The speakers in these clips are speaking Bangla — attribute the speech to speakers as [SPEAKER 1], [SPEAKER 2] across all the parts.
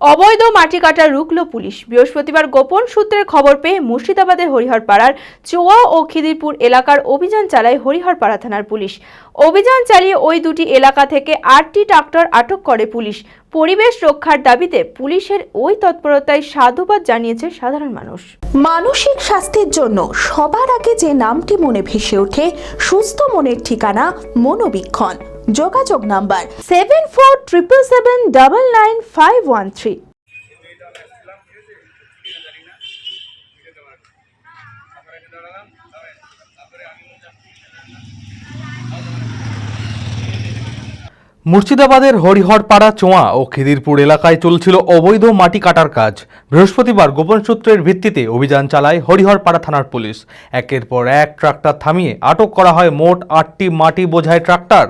[SPEAKER 1] অবৈধ মাটি কাটা রুকল পুলিশ। বৃহস্পতিবার গোপন সূত্রের খবর পেয়ে মুর্শিদাবাদের হরিহরপাড়ার চোয়া ও খিদিরপুর এলাকার অভিযান চালায় হরিহরপাড়া থানার পুলিশ। অভিযান চালিয়ে ওই দুটি এলাকা থেকে আটটি ট্রাক্টর আটক করে পুলিশ। পরিবেশ রক্ষার দাবিতে পুলিশের ওই তৎপরতায় সাধুবাদ জানিয়েছে সাধারণ মানুষ।
[SPEAKER 2] মানসিক স্বাস্থ্যের জন্য সবার আগে যে নামটি মনে ভেসে ওঠে, সুস্থ মনের ঠিকানা মনোবীক্ষণ। যোগাযোগ number seven four triple seven double nine five one three.
[SPEAKER 3] মুর্শিদাবাদের হরিহরপাড়া, চোঁয়া ও খিদিরপুর এলাকায় চলছিল অবৈধ মাটি কাটার কাজ। বৃহস্পতিবার গোপন সূত্রের ভিত্তিতে অভিযান চালায় হরিহরপাড়া থানার পুলিশ। একের পর এক ট্রাক্টর থামিয়ে আটক করা হয় মোট আটটি মাটি বোঝায় ট্রাক্টর।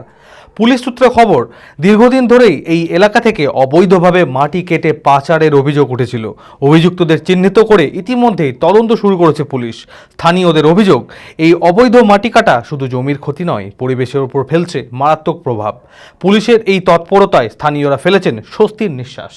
[SPEAKER 3] পুলিশ সূত্রে খবর, দীর্ঘদিন ধরেই এই এলাকা থেকে অবৈধভাবে মাটি কেটে পাচারের অভিযোগ উঠেছিল। অভিযুক্তদের চিহ্নিত করে ইতিমধ্যেই তদন্ত শুরু করেছে পুলিশ। স্থানীয়দের অভিযোগ, এই অবৈধ মাটি কাটা শুধু জমির ক্ষতি নয়, পরিবেশের উপর ফেলছে মারাত্মক প্রভাব। পুলিশের এই তৎপরতায় স্থানীয়রা ফেলেছেন স্বস্তির নিঃশ্বাস।